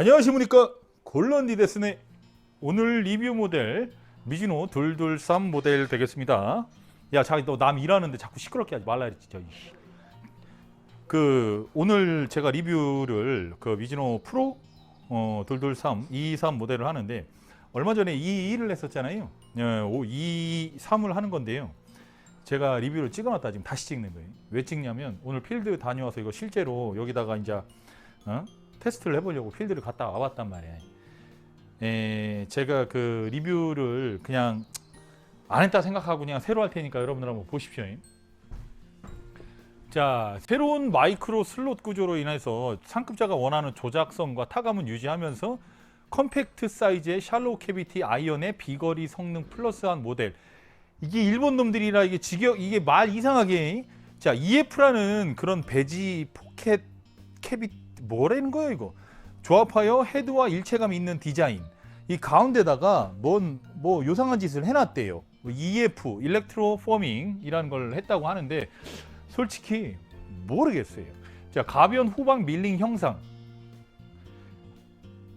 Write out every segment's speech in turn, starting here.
안녕하십니까. 골런디 데스네 오늘 리뷰 모델 미즈노 223 모델 되겠습니다. 야 자기 너 남 일하는데 자꾸 시끄럽게 하지 말라 그랬지 그 오늘 제가 리뷰를 그 미즈노 프로 어, 223 223 모델을 하는데 얼마 전에 22를 했었잖아요. 예, 23을 하는 건데요. 제가 리뷰를 찍어놨다 지금 다시 찍는 거예요. 왜 찍냐면 오늘 필드 다녀와서 이거 실제로 여기다가 이제 어? 테스트를 해보려고 필드를 갔다 와봤단 말이에요. 에, 제가 그 리뷰를 그냥 안 했다 생각하고 그냥 새로 할 테니까 여러분들 한번 보십시오. 자, 새로운 마이크로 슬롯 구조로 인해서 상급자가 원하는 조작성과 타감은 유지하면서 컴팩트 사이즈의 샬로우 캐비티 아이언의 비거리 성능 플러스한 모델. 이게 일본 놈들이라 이게 직역 이게 말 이상하게 자 EF라는 그런 배지 포켓 캐비 뭐라는 거예요 이거? 조합하여 헤드와 일체감 있는 디자인. 이 가운데다가 뭔 뭐 요상한 짓을 해놨대요. 뭐 EF 일렉트로 포밍이라는 걸 했다고 하는데 솔직히 모르겠어요. 자 가변 후방 밀링 형상.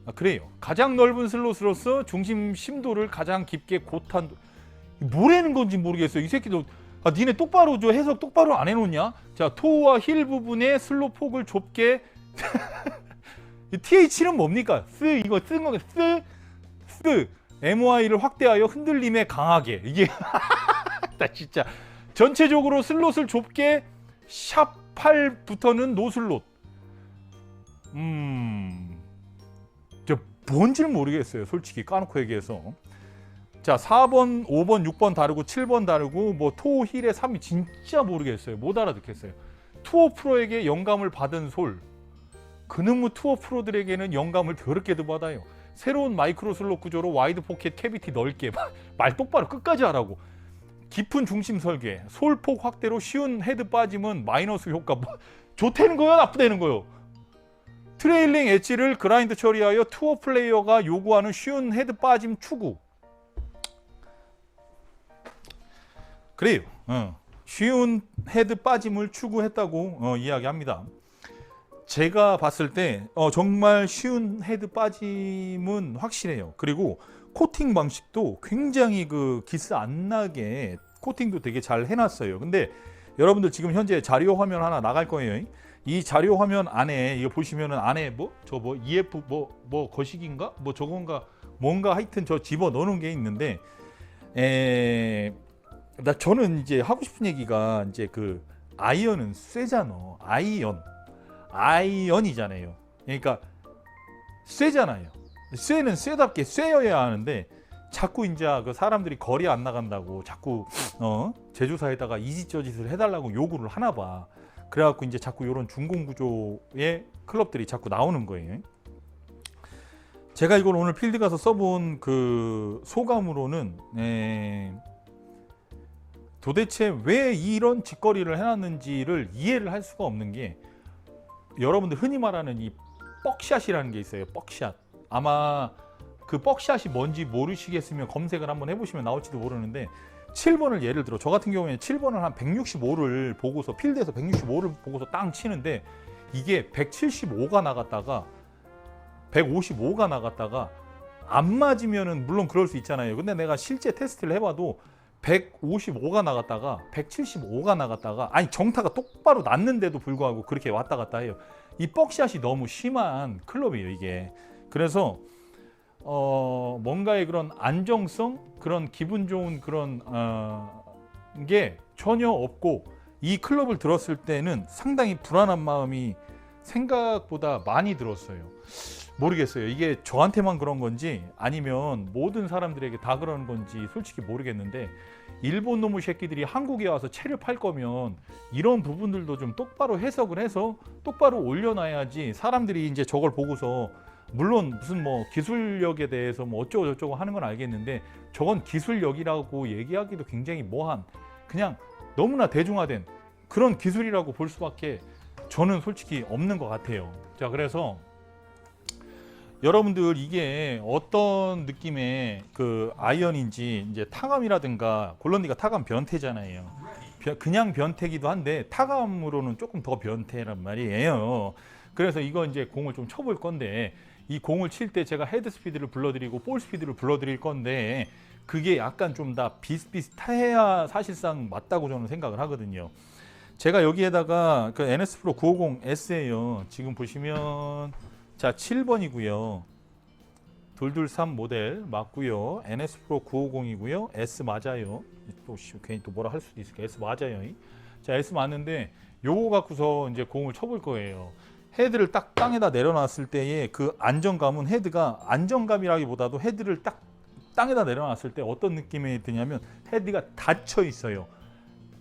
아, 그래요. 가장 넓은 슬롯으로서 중심 심도를 가장 깊게 곧한 뭐라는 건지 모르겠어요. 이 새끼도 아, 니네 똑바로 저 해석 똑바로 안 해놓냐? 자, 토우와 힐 부분에 슬로 폭을 좁게 이 TH는 뭡니까? 쓰 이거 쓴 거게 쓰, 쓰. MOI를 확대하여 흔들림에 강하게. 이게 나 진짜. 전체적으로 슬롯을 좁게 샵 8부터는 노슬롯. 음저 뭔지를 모르겠어요 솔직히 까놓고 얘기해서. 자 4번 5번 6번 다르고 7번 다르고 뭐 토 힐의 3이 진짜 모르겠어요. 못 알아듣겠어요. 투어 프로에게 영감을 받은 솔 그놈의 투어 프로들에게는 영감을 더럽게도 받아요 새로운 마이크로 슬롯 구조로 와이드 포켓 캐비티 넓게 말 똑바로 끝까지 하라고 깊은 중심 설계 솔폭 확대로 쉬운 헤드 빠짐은 마이너스 효과 뭐, 좋다는 거야 나쁘다는 거요 트레일링 엣지를 그라인드 처리하여 투어 플레이어가 요구하는 쉬운 헤드 빠짐 추구 그래요. 어. 쉬운 헤드 빠짐을 추구했다고 어, 이야기합니다. 제가 봤을 때 어, 정말 쉬운 헤드 빠짐은 확실해요. 그리고 코팅 방식도 굉장히 그 기스 안 나게 코팅도 되게 잘 해놨어요. 근데 여러분들 지금 현재 자료 화면 하나 나갈 거예요. 이 자료 화면 안에 이거 보시면은 안에 뭐 저뭐 EF 뭐뭐 거식인가 뭐 저건가 뭔가 하여튼 저 집어 넣는 게 있는데 에. 나 저는 이제 하고 싶은 얘기가 이제 그 아이언은 쇠잖아. 아이언. 아이언이잖아요. 그러니까 쇠잖아요. 쇠는 쇠답게 쇠여야 하는데 자꾸 이제 그 사람들이 거리 안 나간다고 자꾸 어 제조사에다가 이지저짓을 해달라고 요구를 하나 봐. 그래갖고 이제 자꾸 이런 중공 구조의 클럽들이 자꾸 나오는 거예요. 제가 이걸 오늘 필드 가서 써본 그 소감으로는 에, 도대체 왜 이런 짓거리를 해놨는지를 이해를 할 수가 없는 게 여러분들 흔히 말하는 이 뻑샷이라는 게 있어요. 뻑샷. 아마 그 뻑샷이 뭔지 모르시겠으면 검색을 한번 해보시면 나올지도 모르는데 7번을 예를 들어 저 같은 경우에는 7번을 한 165를 보고서 필드에서 165를 보고서 땅 치는데 이게 175가 나갔다가 155가 나갔다가 안 맞으면은 물론 그럴 수 있잖아요. 근데 내가 실제 테스트를 해봐도 155가 나갔다가 175가 나갔다가 아니 정타가 똑바로 났는데도 불구하고 그렇게 왔다 갔다 해요. 이 뻑샷이 너무 심한 클럽이에요 이게. 그래서 어 뭔가의 그런 안정성 그런 기분 좋은 그런 어, 게 전혀 없고 이 클럽을 들었을 때는 상당히 불안한 마음이 생각보다 많이 들었어요. 모르겠어요. 이게 저한테만 그런 건지 아니면 모든 사람들에게 다 그러는 건지 솔직히 모르겠는데 일본 놈의 새끼들이 한국에 와서 채를 팔 거면 이런 부분들도 좀 똑바로 해석을 해서 똑바로 올려놔야지 사람들이 이제 저걸 보고서 물론 무슨 뭐 기술력에 대해서 뭐 어쩌고 저쩌고 하는 건 알겠는데 저건 기술력이라고 얘기하기도 굉장히 뭐한 그냥 너무나 대중화된 그런 기술이라고 볼 수밖에 저는 솔직히 없는 것 같아요. 자 그래서 여러분들 이게 어떤 느낌의 그 아이언인지 이제 타감이라든가 골런디가 타감 변태잖아요. 변- 그냥 변태기도 한데 타감으로는 조금 더 변태란 말이에요. 그래서 이거 이제 공을 좀 쳐볼 건데 이 공을 칠 때 제가 헤드 스피드를 불러드리고 볼 스피드를 불러드릴 건데 그게 약간 좀 다 비슷비슷해야 사실상 맞다고 저는 생각을 하거든요. 제가 여기에다가 그 NS 프로 950S예요. 지금 보시면 자 7번이고요. 223 모델 맞고요. NS 프로 950이고요. S 맞아요. 또 씨, 괜히 또 뭐라 할 수도 있을까. S 맞아요. 자 S 맞는데 요거 갖고서 이제 공을 쳐볼 거예요. 헤드를 딱 땅에다 내려놨을 때의 그 안정감은 헤드가 안정감이라기보다도 헤드를 딱 땅에다 내려놨을 때 어떤 느낌이 드냐면 헤드가 닫혀 있어요.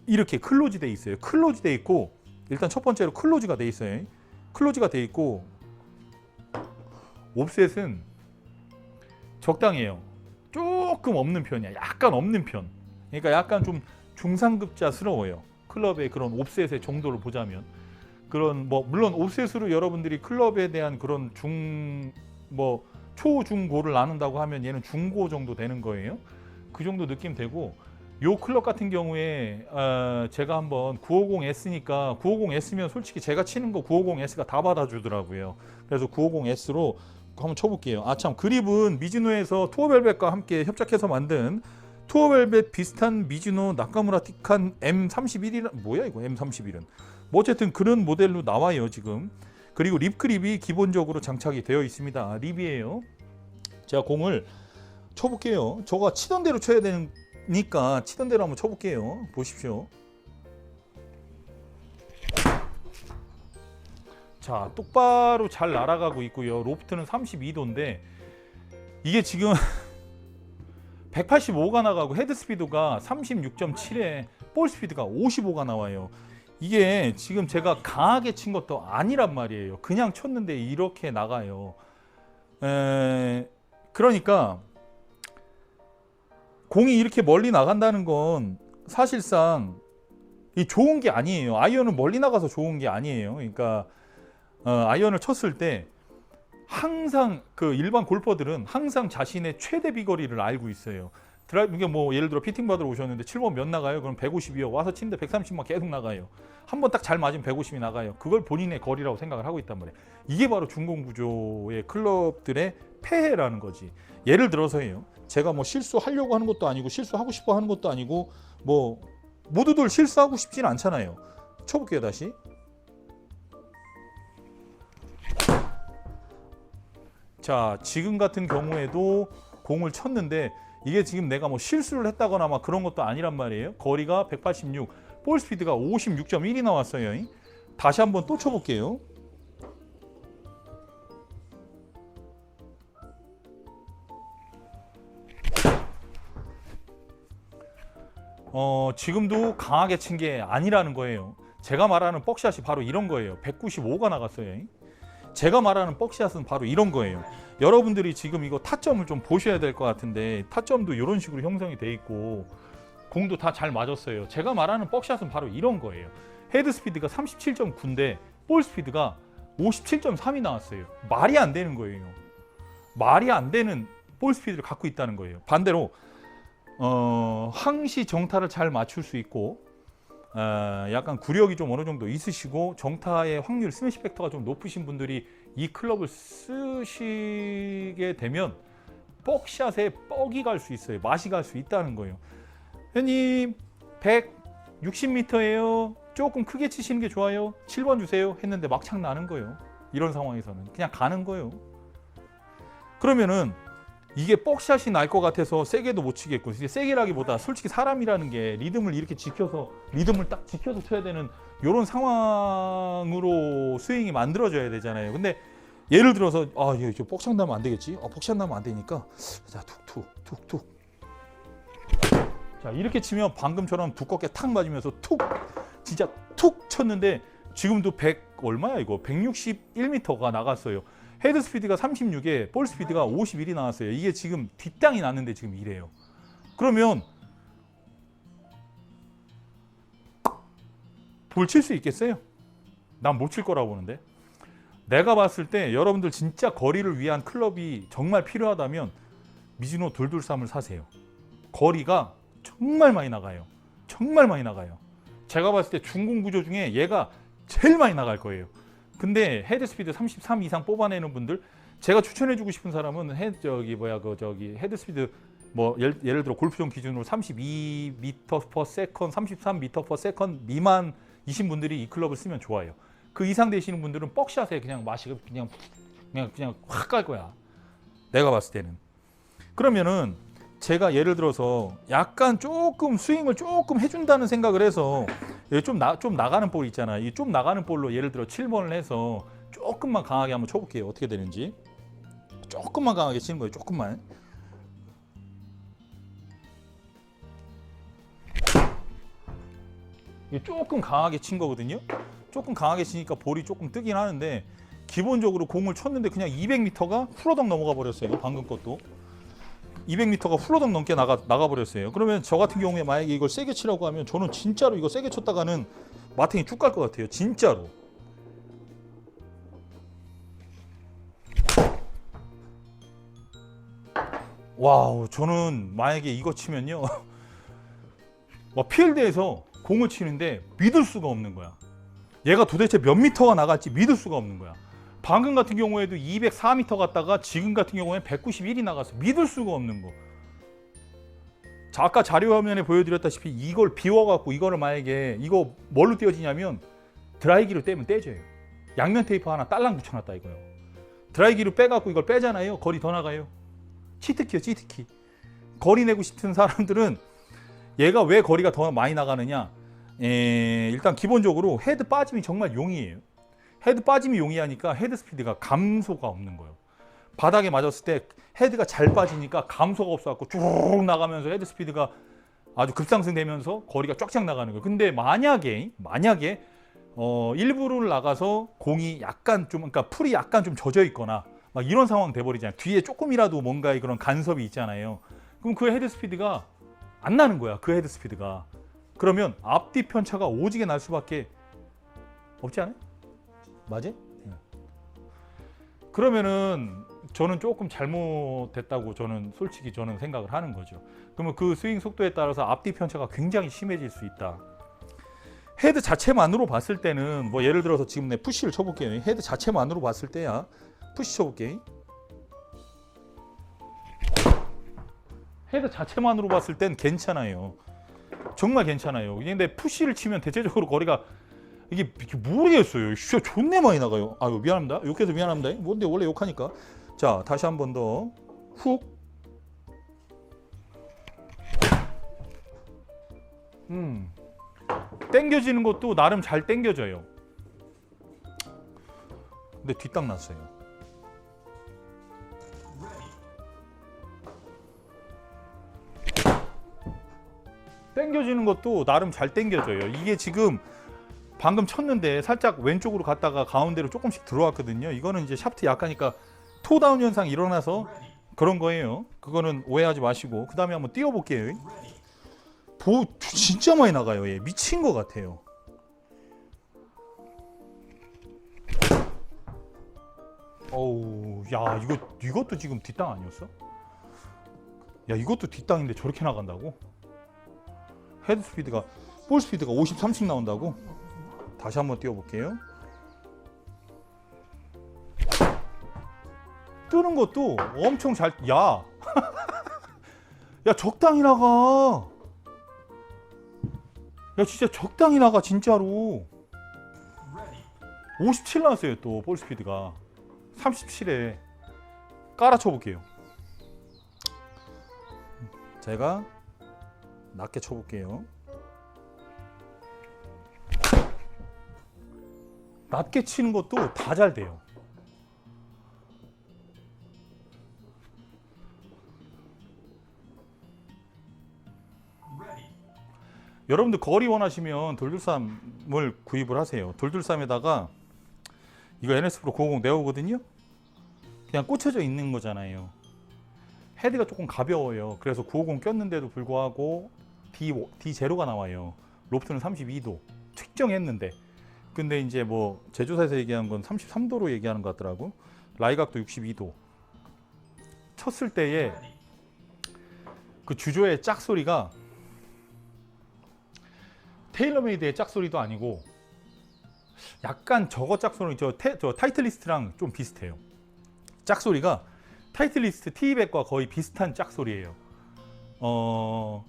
이렇게 클로즈 돼 있어요. 클로즈 돼 있고 일단 첫 번째로 클로즈가 돼 있어요. 클로즈가 돼 있고 옵셋은 적당해요. 조금 없는 편이야. 약간 없는 편. 그러니까 약간 좀 중상급자스러워요. 클럽의 그런 옵셋의 정도를 보자면 그런 뭐 물론 옵셋으로 여러분들이 클럽에 대한 그런 중 뭐 초중고를 나눈다고 하면 얘는 중고 정도 되는 거예요. 그 정도 느낌 되고 요 클럽 같은 경우에 어, 제가 한번 950S니까 950S면 솔직히 제가 치는 거 950S가 다 받아주더라고요. 그래서 950S로 한번 쳐볼게요. 아 참 그립은 미즈노에서 투어벨벳과 함께 협작해서 만든 투어벨벳 비슷한 미즈노 나카무라 티칸 M31이라 뭐야 이거 M31은 뭐 어쨌든 그런 모델로 나와요 지금. 그리고 립 그립이 기본적으로 장착이 되어 있습니다. 아, 립이에요. 제가 공을 쳐볼게요. 저가 치던 대로 쳐야 되니까 치던 대로 한번 쳐볼게요. 보십시오. 자, 똑바로 잘 날아가고 있고요. 로프트는 32도인데 이게 지금 185가 나가고 헤드 스피드가 36.7에 볼 스피드가 55가 나와요. 이게 지금 제가 강하게 친 것도 아니란 말이에요. 그냥 쳤는데 이렇게 나가요. 에, 그러니까 공이 이렇게 멀리 나간다는 건 사실상 이 좋은 게 아니에요. 아이언은 멀리 나가서 좋은 게 아니에요. 그러니까 어, 아이언을 쳤을 때 항상 그 일반 골퍼들은 항상 자신의 최대 비거리를 알고 있어요. 드라이브 이게 뭐 예를 들어 피팅 받으러 오셨는데 7번 몇 나가요? 그럼 150이요. 와서 치는데 130만 계속 나가요. 한 번 딱 잘 맞으면 150이 나가요. 그걸 본인의 거리라고 생각을 하고 있단 말이에요. 이게 바로 중공 구조의 클럽들의 폐해라는 거지. 예를 들어서요. 제가 뭐 실수하려고 하는 것도 아니고 실수하고 싶어 하는 것도 아니고 뭐 모두들 실수하고 싶진 않잖아요. 쳐볼게요 다시. 자 지금 같은 경우에도 공을 쳤는데 이게 지금 내가 뭐 실수를 했다거나 막 그런 것도 아니란 말이에요. 거리가 186, 볼 스피드가 56.1이 나왔어요. 다시 한번 또 쳐볼게요. 어, 지금도 강하게 친 게 아니라는 거예요. 제가 말하는 뻑샷이 바로 이런 거예요. 195가 나갔어요. 제가 말하는 뻑샷은 바로 이런 거예요. 여러분들이 지금 이거 타점을 좀 보셔야 될 것 같은데 타점도 이런 식으로 형성이 돼 있고 공도 다 잘 맞았어요. 제가 말하는 뻑샷은 바로 이런 거예요. 헤드 스피드가 37.9인데 볼 스피드가 57.3이 나왔어요. 말이 안 되는 거예요. 말이 안 되는 볼 스피드를 갖고 있다는 거예요. 반대로 어, 항시 정타를 잘 맞출 수 있고 어, 약간 구력이 좀 어느 정도 있으시고 정타의 확률 스매시 팩터가 좀 높으신 분들이 이 클럽을 쓰시게 되면 뻑샷에 뻑이 갈 수 있어요. 맛이 갈 수 있다는 거예요. 형님 160m예요. 조금 크게 치시는 게 좋아요. 7번 주세요. 했는데 막창 나는 거예요. 이런 상황에서는 그냥 가는 거예요. 그러면은 이게 뻑샷이 날 것 같아서 세게도 못 치겠고 세게라기보다 솔직히 사람이라는 게 리듬을 이렇게 지켜서 리듬을 딱 지켜서 쳐야 되는 이런 상황으로 스윙이 만들어져야 되잖아요. 근데 예를 들어서 아 이거 뻑샷 나면 안 되겠지? 어, 뻑샷 나면 안 되니까 자 툭툭 툭툭 자 이렇게 치면 방금처럼 두껍게 탁 맞으면서 툭 진짜 툭 쳤는데 지금도 100 얼마야 이거 161m가 나갔어요. 헤드 스피드가 36에 볼 스피드가 51이 나왔어요. 이게 지금 뒷땅이 났는데 지금 이래요. 그러면 볼 칠 수 있겠어요? 난 못 칠 거라고 보는데. 내가 봤을 때 여러분들 진짜 거리를 위한 클럽이 정말 필요하다면 미즈노 돌돌삼을 사세요. 거리가 정말 많이 나가요. 정말 많이 나가요. 제가 봤을 때 중공 구조 중에 얘가 제일 많이 나갈 거예요. 근데 헤드 스피드 33 이상 뽑아내는 분들 제가 추천해주고 싶은 사람은 헤 저기 뭐야 그 저기 헤드 스피드 뭐 예를, 예를 들어 골프존 기준으로 32m per second, 33m per second 미만이신 분들이 이 클럽을 쓰면 좋아요. 그 이상 되시는 분들은 뻑샷에 그냥 마시고 그냥 그냥 그냥 확 갈 거야. 내가 봤을 때는. 그러면은 제가 예를 들어서 약간 조금 스윙을 조금 해준다는 생각을 해서 좀 나 좀 나가는 볼 있잖아. 이좀 나가는 볼로 예를 들어 7번을 해서 조금만 강하게 한번 쳐볼게요. 어떻게 되는지. 조금만 강하게 치는 거예요. 조금만. 조금 강하게 친 거거든요. 조금 강하게 치니까 볼이 조금 뜨긴 하는데 기본적으로 공을 쳤는데 그냥 200m가 훌러덩 넘어가 버렸어요. 방금 것도. 200m가 훌러덩 넘게 나가 나가 버렸어요. 그러면 저 같은 경우에 만약에 이걸 세게 치라고 하면 저는 진짜로 이거 세게 쳤다가는 마탱이 쭉 갈 것 같아요. 진짜로. 와우, 저는 만약에 이거 치면요. 와, 필드에서 공을 치는데 믿을 수가 없는 거야. 얘가 도대체 몇 미터가 나갈지 믿을 수가 없는 거야. 방금 같은 경우에도 204m 갔다가 지금 같은 경우에 191이 나갔어. 믿을 수가 없는 거. 자, 아까 자료 화면에 보여드렸다시피 이걸 비워갖고 이거를 만약에 이거 뭘로 떼어지냐면 드라이기로 떼면 떼져요. 양면 테이프 하나 딸랑 붙여놨다 이거요. 드라이기로 빼갖고 이걸 빼잖아요. 거리 더 나가요. 치트키요, 치트키. 거리 내고 싶은 사람들은 얘가 왜 거리가 더 많이 나가느냐? 에, 일단 기본적으로 헤드 빠짐이 정말 용이에요. 헤드 빠짐이 용이하니까 헤드 스피드가 감소가 없는 거예요. 바닥에 맞았을 때 헤드가 잘 빠지니까 감소가 없어갖고 쭉 나가면서 헤드 스피드가 아주 급상승되면서 거리가 쫙쫙 나가는 거예요. 근데 만약에 만약에 어, 일부를 나가서 공이 약간 좀 그러니까 풀이 약간 좀 젖어 있거나 막 이런 상황 돼버리잖아요. 뒤에 조금이라도 뭔가의 그런 간섭이 있잖아요. 그럼 그 헤드 스피드가 안 나는 거야. 그 헤드 스피드가. 그러면 앞뒤 편차가 오지게 날 수밖에 없지 않아요? 맞지? 네. 그러면은 저는 조금 잘못됐다고 저는 솔직히 저는 생각을 하는 거죠. 그러면 그 스윙 속도에 따라서 앞뒤 편차가 굉장히 심해질 수 있다. 헤드 자체만으로 봤을 때는 뭐 예를 들어서 지금 내 푸시를 쳐볼게요. 헤드 자체만으로 봤을 때야 푸시 쳐볼게. 헤드 자체만으로 봤을 땐 괜찮아요. 정말 괜찮아요. 근데 푸시를 치면 대체적으로 거리가 이게 모르겠어요. 진짜 존내 많이 나가요. 아유 미안합니다. 욕해서 미안합니다. 뭔데 원래 욕하니까. 자 다시 한 번 더 훅. 음. 땡겨지는 것도 나름 잘 땡겨져요. 근데 뒷땅 났어요. 땡겨지는 것도 나름 잘 땡겨져요. 이게 지금 방금 쳤는데 살짝 왼쪽으로 갔다가 가운데로 조금씩 들어왔거든요. 이거는 이제 샤프트 약하니까 토다운 현상이 일어나서 그런 거예요. 그거는 오해하지 마시고 그 다음에 한번 띄워볼게요. 보 진짜 많이 나가요. 얘 미친 것 같아요. 어우, 야 이거 이것도 지금 뒷땅 아니었어? 야 이것도 뒷땅인데 저렇게 나간다고? 헤드 스피드가 볼 스피드가 53씩 나온다고? 다시 한번 띄워볼게요. 뜨는 것도 엄청 잘, 야! 야, 적당히 나가! 야, 진짜 적당히 나가, 진짜로. 57 나왔어요, 또, 볼 스피드가. 37에 깔아쳐 볼게요. 제가 낮게 쳐볼게요. 낮게 치는 것도 다 잘 돼요. 여러분들 거리 원하시면 돌돌삼을 구입을 하세요. 돌돌삼에다가 이거 NS 프로 950 네오거든요. 그냥 꽂혀져 있는 거잖아요. 헤드가 조금 가벼워요. 그래서 950 꼈는데도 불구하고 D D 제로가 나와요. 로프트는 32도 측정했는데 근데 이제 뭐 제조사에서 얘기한 건 33도로 얘기하는 것 같더라고. 라이각도 62도. 쳤을 때에 그 주조의 짝 소리가 테일러메이드의 짝 소리도 아니고 약간 저거 짝 소리 저, 태, 저 타이틀리스트랑 좀 비슷해요. 짝 소리가 타이틀리스트 T200과 거의 비슷한 짝 소리예요. 어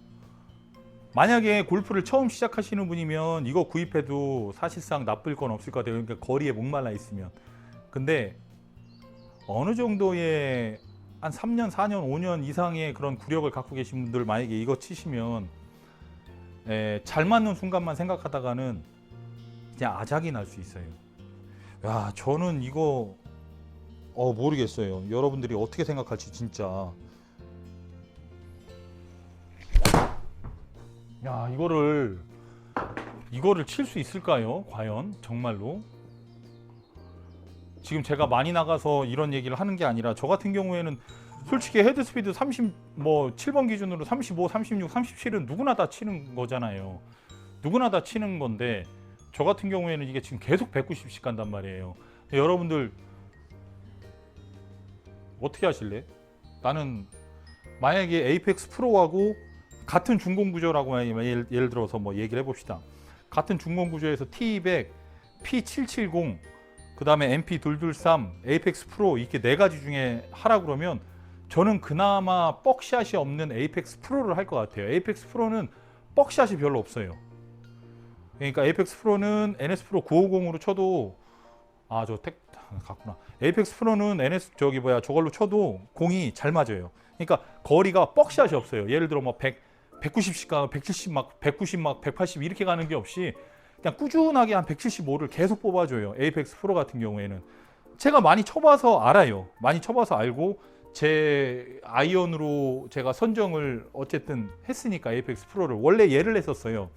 만약에 골프를 처음 시작하시는 분이면 이거 구입해도 사실상 나쁠 건 없을 것 같아요. 그러니까 거리에 목말라 있으면. 근데 어느 정도의 한 3년, 4년, 5년 이상의 그런 구력을 갖고 계신 분들 만약에 이거 치시면 에, 잘 맞는 순간만 생각하다가는 그냥 아작이 날 수 있어요. 야, 저는 이거 어 모르겠어요. 여러분들이 어떻게 생각할지 진짜. 야, 이거를 이거를 칠 수 있을까요? 과연 정말로? 지금 제가 많이 나가서 이런 얘기를 하는 게 아니라 저 같은 경우에는 솔직히 헤드 스피드 30뭐 7번 기준으로 35, 36, 37은 누구나 다 치는 거잖아요. 누구나 다 치는 건데 저 같은 경우에는 이게 지금 계속 190씩 간단 말이에요. 여러분들 어떻게 하실래? 나는 만약에 에이펙스 프로하고 같은 중공 구조라고 하면 예를, 예를 들어서 뭐 얘기를 해봅시다. 같은 중공 구조에서 T200, P770, 그 다음에 MP223, 에이펙스 프로 이렇게 네 가지 중에 하라 그러면 저는 그나마 뻑샷이 없는 에이펙스 프로를 할 것 같아요. 에이펙스 프로는 뻑샷이 별로 없어요. 그러니까 에이펙스 프로는 NS 프로 950으로 쳐도 아 저 택 갔구나. 에이펙스 프로는 NS 저기 뭐야 저걸로 쳐도 공이 잘 맞아요. 그러니까 거리가 뻑샷이 없어요. 예를 들어 뭐 100, 190씩 가, 170 막 190 막 180 이렇게 가는 게 없이 그냥 꾸준하게 한 175를 계속 뽑아줘요. 에이펙스 프로 같은 경우에는 제가 많이 쳐봐서 알아요. 많이 쳐봐서 알고 제 아이언으로 제가 선정을 어쨌든 했으니까 에이펙스 프로를 원래 얘를 했었어요.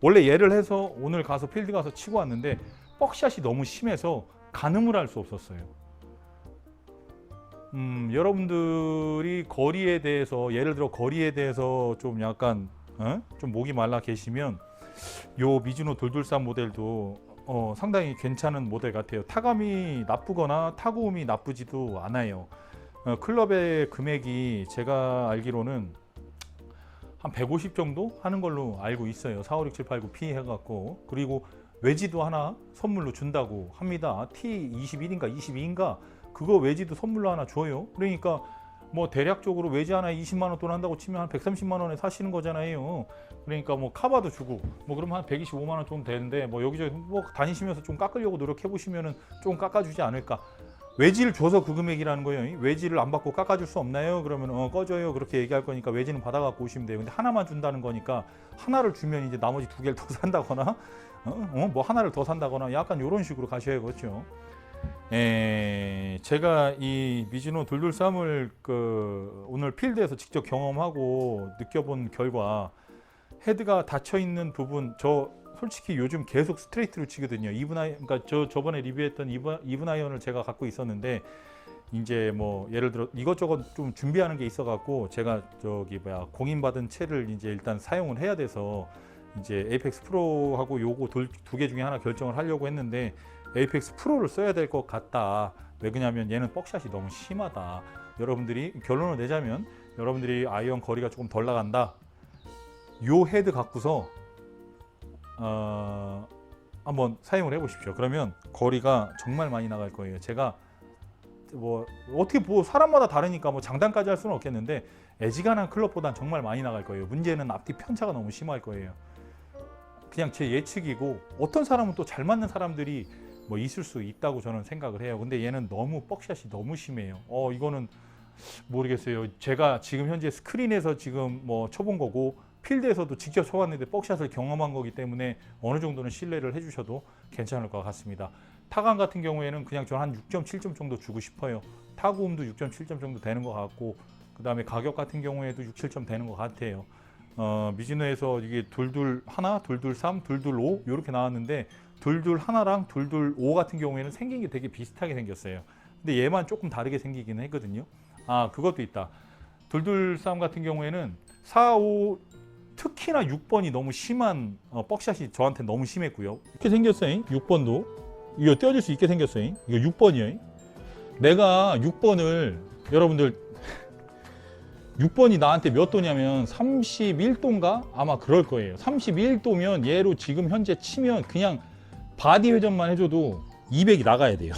원래 얘를 해서 오늘 가서 필드 가서 치고 왔는데 뻑샷이 너무 심해서 가늠을 할 수 없었어요. 음, 여러분들이 거리에 대해서 예를 들어 거리에 대해서 좀 약간 어? 좀 목이 말라 계시면 요 미즈노 돌돌산 모델도 어, 상당히 괜찮은 모델 같아요. 타감이 나쁘거나 타구음이 나쁘지도 않아요. 어, 클럽의 금액이 제가 알기로는 한 150 정도 하는 걸로 알고 있어요. 4, 5, 6, 7, 8, 9 P 해갖고 그리고 외지도 하나 선물로 준다고 합니다. T 21인가 22인가 그거 외지도 선물로 하나 줘요. 그러니까 뭐 대략적으로 외지 하나 20만 원 돈 한다고 치면 한 130만 원에 사시는 거잖아요. 그러니까 뭐 카바도 주고 뭐 그러면 한 125만 원 정도 되는데 뭐 여기저기 뭐 다니시면서 좀 깎으려고 노력해 보시면은 좀 깎아주지 않을까. 외지를 줘서 그 금액이라는 거예요. 외지를 안 받고 깎아줄 수 없나요? 그러면 어 꺼져요. 그렇게 얘기할 거니까 외지는 받아갖고 오시면 돼요. 근데 하나만 준다는 거니까 하나를 주면 이제 나머지 두 개를 더 산다거나 어? 어? 뭐 하나를 더 산다거나 약간 이런 식으로 가셔야겠죠. 에, 제가 이 미즈노 돌돌쌈을 그 오늘 필드에서 직접 경험하고 느껴본 결과 헤드가 닫혀 있는 부분 저 솔직히 요즘 계속 스트레이트로 치거든요. 이분 아이 그러니까 저 저번에 리뷰했던 이분 이분 아이언을 제가 갖고 있었는데 이제 뭐 예를 들어 이것저것 좀 준비하는 게 있어 갖고 제가 저기 뭐야 공인 받은 채를 이제 일단 사용을 해야 돼서 이제 에이펙스 프로하고 요거 두 개 중에 하나 결정을 하려고 했는데 에이펙스 프로를 써야 될 것 같다. 왜 그러냐면 얘는 뻑샷이 너무 심하다. 여러분들이 결론을 내자면 여러분들이 아이언 거리가 조금 덜 나간다. 요 헤드 갖고서 어, 한번 사용을 해보십시오. 그러면 거리가 정말 많이 나갈 거예요. 제가 뭐 어떻게 뭐 사람마다 다르니까 뭐 장단까지 할 수는 없겠는데 애지간한 클럽보단 정말 많이 나갈 거예요. 문제는 앞뒤 편차가 너무 심할 거예요. 그냥 제 예측이고 어떤 사람은 또 잘 맞는 사람들이 뭐 있을 수 있다고 저는 생각을 해요. 근데 얘는 너무 뻑샷이 너무 심해요. 어 이거는 모르겠어요. 제가 지금 현재 스크린에서 지금 뭐 쳐본 거고 필드에서도 직접 쳐봤는데 뻑샷을 경험한 거기 때문에 어느 정도는 신뢰를 해주셔도 괜찮을 것 같습니다. 타감 같은 경우에는 그냥 저는 한 6.7점 정도 주고 싶어요. 타구음도 6.7점 정도 되는 것 같고 그 다음에 가격 같은 경우에도 6, 7점 되는 것 같아요. 어, 미즈노에서 이게 둘둘 하나, 둘둘 삼, 둘둘 오 이렇게 나왔는데 둘둘 하나랑 둘둘 오 같은 경우에는 생긴 게 되게 비슷하게 생겼어요. 근데 얘만 조금 다르게 생기긴 했거든요. 아 그것도 있다. 둘둘 삼 같은 경우에는 4, 5 특히나 6번이 너무 심한 어, 뻑샷이 저한테 너무 심했고요. 이렇게 생겼어요. 6번도 이거 떼어질 수 있게 생겼어요. 이거 6번이에요. 내가 6번을 여러분들 6번이 나한테 몇 도냐면 31도인가 아마 그럴 거예요. 31도면 얘로 지금 현재 치면 그냥 바디 회전만 해줘도 200이 나가야 돼요.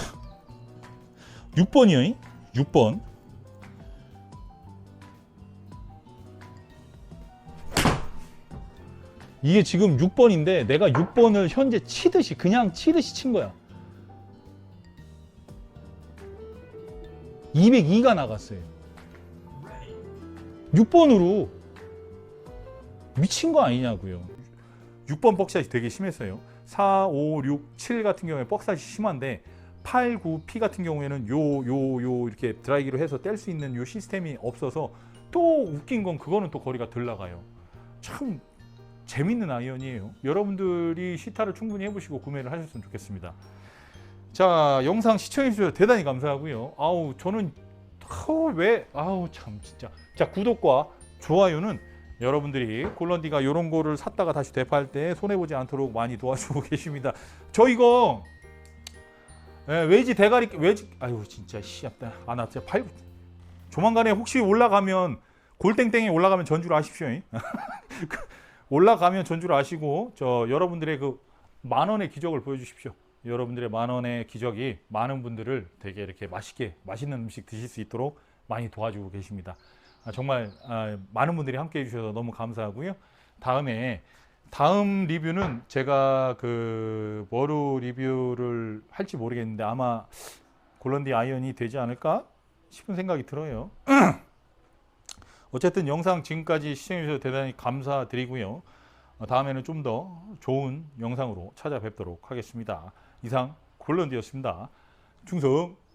6번이요. 6번. 이게 지금 6번인데 내가 6번을 현재 치듯이 그냥 치듯이 친 거야. 202가 나갔어요. 6번으로 미친 거 아니냐고요. 6번 뻑샷이 되게 심했어요. 4, 5, 6, 7 같은 경우에 뻑샷이 심한데 8, 9, P 같은 경우에는 요, 요, 요 이렇게 드라이기로 해서 뗄 수 있는 요 시스템이 없어서 또 웃긴 건 그거는 또 거리가 덜 나가요. 참 재밌는 아이언이에요. 여러분들이 시타를 충분히 해보시고 구매를 하셨으면 좋겠습니다. 자 영상 시청해 주셔서 대단히 감사하고요. 아우 저는 아우, 왜 아우 참 진짜 자 구독과 좋아요는 여러분들이 콜런디가 이런 거를 샀다가 다시 되팔 때 손해 보지 않도록 많이 도와주고 계십니다. 저 이거 예, 외지 대가리 외지 아유 진짜 씨앗다 아나 진짜 팔 조만간에 혹시 올라가면 골땡땡에 올라가면 전주를 아십시오. 올라가면 전주를 아시고 저 여러분들의 그 만 원의 기적을 보여주십시오. 여러분들의 만 원의 기적이 많은 분들을 되게 이렇게 맛있게 맛있는 음식 드실 수 있도록 많이 도와주고 계십니다. 아, 정말 아, 많은 분들이 함께 해주셔서 너무 감사하고요. 다음에 다음 리뷰는 제가 그 뭐로 리뷰를 할지 모르겠는데 아마 골런디 아이언이 되지 않을까 싶은 생각이 들어요. 어쨌든 영상 지금까지 시청해 주셔서 대단히 감사드리고요. 어, 다음에는 좀 더 좋은 영상으로 찾아뵙도록 하겠습니다. 이상 골런디였습니다. 충성!